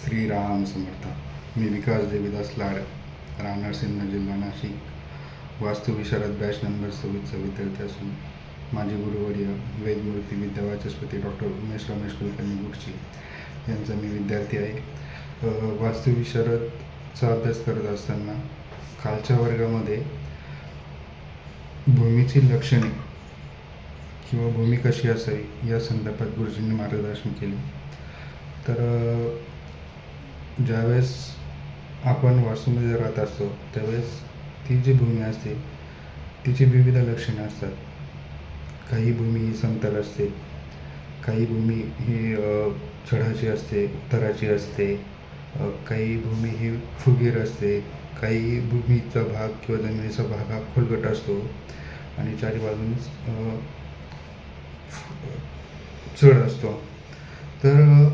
श्रीराम समर्थ मी विकास देवीदास लाड राहणार सिन्नर जिल्हा नाशिक. वास्तुविशारद बॅच नंबर सव्वीसचा विद्यार्थी असून माझे गुरुवर्य वेदमूर्ती विद्यावाचस्पती डॉक्टर उमेश रमेश कुलकर्णी गुरुजी यांचा मी विद्यार्थी आहे. वास्तुविशारदचा अभ्यास करत असताना कालच्या वर्गामध्ये भूमीची लक्षणे किंवा भूमी कशी असावी या संदर्भात गुरुजींनी मार्गदर्शन केले. तर ज्यावेळेस आपण वास्तूमध्ये राहत असतो त्यावेळेस ती जी भूमी असते तिची विविध लक्षणे असतात. काही भूमी ही समतल असते काही भूमी ही चढाची असते उताराची असते काही भूमी ही फुगीर असते काही भूमीचा भाग किंवा जमिनीचा भाग हा खोलगट असतो आणि चारी बाजूनी चढ असतो. तर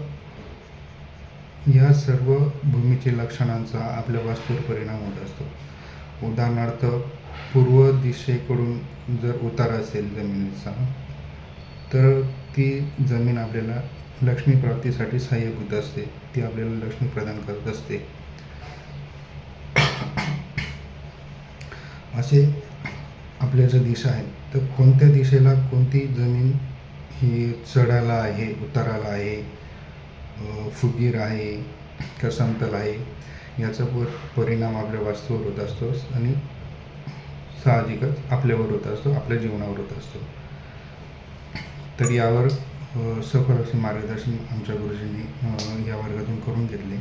या सर्व भूमीचे लक्षणांचा आपल्या वास्तूवर परिणाम होत असतो. उदाहरणार्थ पूर्व दिशेकडून जर उतार असेल जमिनीचा तर ती जमीन आपल्याला लक्ष्मी प्राप्तीसाठी सहाय्यभूत असते. ती आपल्याला लक्ष्मी प्रदान करत असते. असे आपल्या ज्या दिशा आहेत तर कोणत्या दिशेला कोणती जमीन ही चढायला आहे उताराला आहे फुगीर आहे का समतल आहे याचा पर परिणाम आपल्या वास्तूवर होत असतो आणि साहजिकच आपल्यावर होत असतो आपल्या जीवनावर होत असतो. तर यावर सफल सखोल असे मार्गदर्शन आमच्या गुरुजींनी या वर्गातून करून घेतले.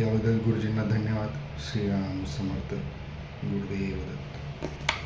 याबद्दल गुरुजींना धन्यवाद. श्रीराम समर्थ. गुरुदेव दत्त.